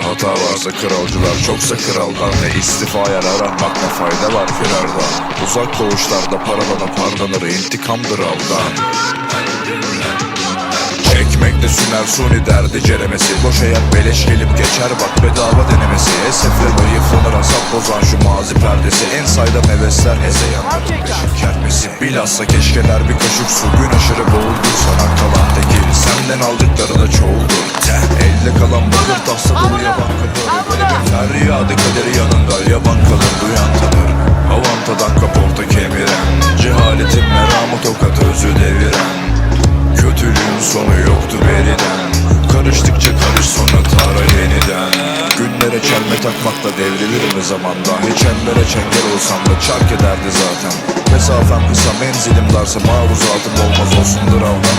Hata varsa kralcılar. Çoksa kraldan Ne istifaya aranmak ne fayda var firardan Uzak doğuşlarda paralanıp harlanır intikamdır aldan Çekmekte süner suni derdi ceremesi. Boş hayat beleş gelip geçer bak bedava denemesi. Esefler yıflanır hasap bozan şu mazi perdesi. En saydam hevesler heze beşik kermesi. Bilhassa keşkeler bir kaşık su Gün aşırı boğuldur sana kalan tekil Senden aldıkları da çoğuldur Teh elde kalan bakır tahsa Feryadı kaderi yanında yaban kalır duyan tanır. Avantadan kaporta kemiren Cehaletin meramı tokat özü deviren. Kötülüğün sonu yoktu beriden. Karıştıkça karış sonra tara yeniden. Günlere çelme takmakla devrilir mi zamanda? Hiç çembere çengel olsam da çark ederdi zaten. Mesafem kısa menzilim darsa maruzatım olmaz olsundur avdan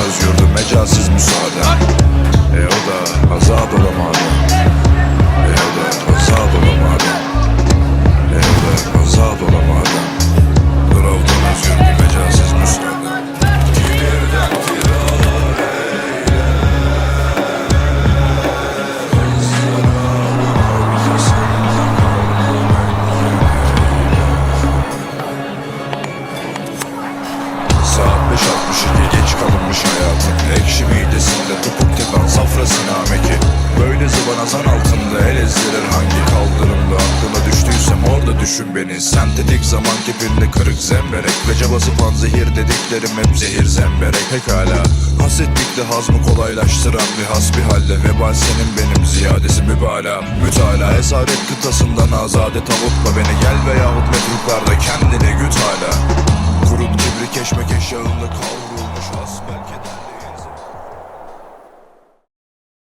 Denizi bana zan altında. El ezdirir hangi kaldırımda Aklına düştüysem orada düşün beni. Sentetik zaman tipinde kırık zemberek Ve basıpan zehir dediklerim hep zehir zemberek. Pekala Hasetlikle hazmı kolaylaştıran bir hasbihalle Vebal senin benim ziyadesi mübala. Mütala esaret kıtasından azade tavukla beni Gel veyahut metruklarda kendini güt hala Kurut kibri keşmekeş yağında kavrulmuş asbel